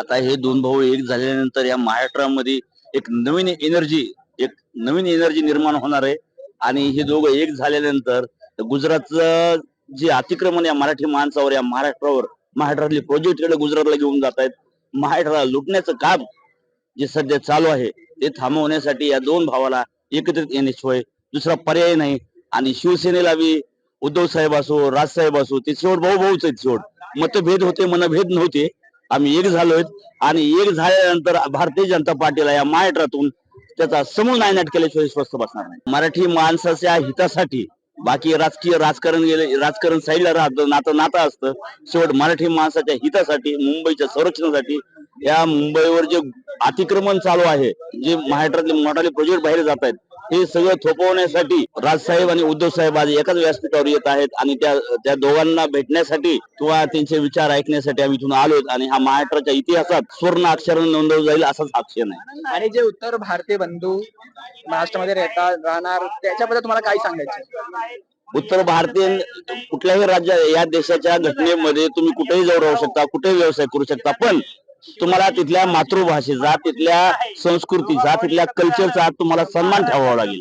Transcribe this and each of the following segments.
आता हे दोन भाऊ एक झाल्यानंतर या महाराष्ट्रामध्ये एक नवीन एनर्जी एक नवीन एनर्जी निर्माण होणार आहे. आणि हे दोघं एक झाल्यानंतर गुजरातचं जे अतिक्रमण या मराठी माणसावर या महाराष्ट्रावर महाराष्ट्रातले प्रोजेक्टकडे गुजरातला घेऊन जात आहेत. महाराष्ट्राला लुटण्याचं काम जे सध्या चालू आहे ते थांबवण्यासाठी या दोन भावाला एकत्रित येण्याशिवाय दुसरा पर्याय नाही. आणि शिवसेनेला बी उद्धव साहेब असो राजसाहेब असो ते शेवट भाऊ भाऊच आहेत शेवट. मतभेद होते मनभेद नव्हते. आम्ही एक झालोय आणि एक झाल्यानंतर भारतीय जनता पार्टीला या महाराष्ट्रातून त्याचा समूळ नायनाट केल्याशिवाय स्वस्त बसणार नाही. मराठी माणसाच्या हितासाठी बाकी राजकीय राजकारण गेले राजकारण साईडला राहतं नातं नातं असतं. शेवट मराठी माणसाच्या हितासाठी मुंबईच्या संरक्षणासाठी या मुंबईवर जे अतिक्रमण चालू आहे जे महाराष्ट्रातले मोठाले प्रोजेक्ट बाहेर जात आहेत हे सगळं थोपवण्यासाठी राजसाहेब आणि उद्धव साहेब आज एकाच व्यासपीठावर येत आहेत आणि त्या त्या दोघांना भेटण्यासाठी किंवा त्यांचे विचार ऐकण्यासाठी आम्ही इथून आलोत आणि हा महाराष्ट्राच्या इतिहासात सुवर्ण अक्षराने नोंदवला जाईल असाच अक्षर आहे. आणि जे उत्तर भारतीय बंधू महाराष्ट्रामध्ये राहतात राहणार त्याच्याबद्दल तुम्हाला काय सांगायचं? उत्तर भारतीय कुठल्याही राज्या या देशाच्या घटनेमध्ये तुम्ही कुठेही जाऊ राहू शकता कुठेही व्यवसाय करू शकता पण तुम्हाला तिथल्या मातृभाषेचा तिथल्या संस्कृतीचा तिथल्या कल्चरचा तुम्हाला सन्मान ठेवावा लागेल.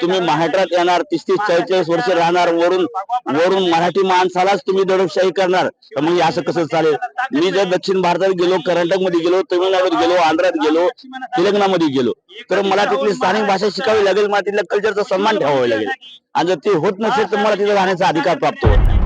तुम्ही महाराष्ट्रात येणार तीस तीस चाळीस वर्ष राहणार वरून वरून मराठी माणसालाच तुम्ही दडपशाही करणार. तर मग असं कसं चालेल? मी जर दक्षिण भारतात गेलो कर्नाटकमध्ये गेलो तमिळनाडूत गेलो आंध्रात गेलो तेलंगणामध्ये गेलो तर मला तिथली स्थानिक भाषा शिकावी लागेल मला तिथल्या कल्चरचा सन्मान ठेवावा लागेल. आणि जर ते होत नसेल तर मला तिथे राहण्याचा अधिकार प्राप्त होत नाही.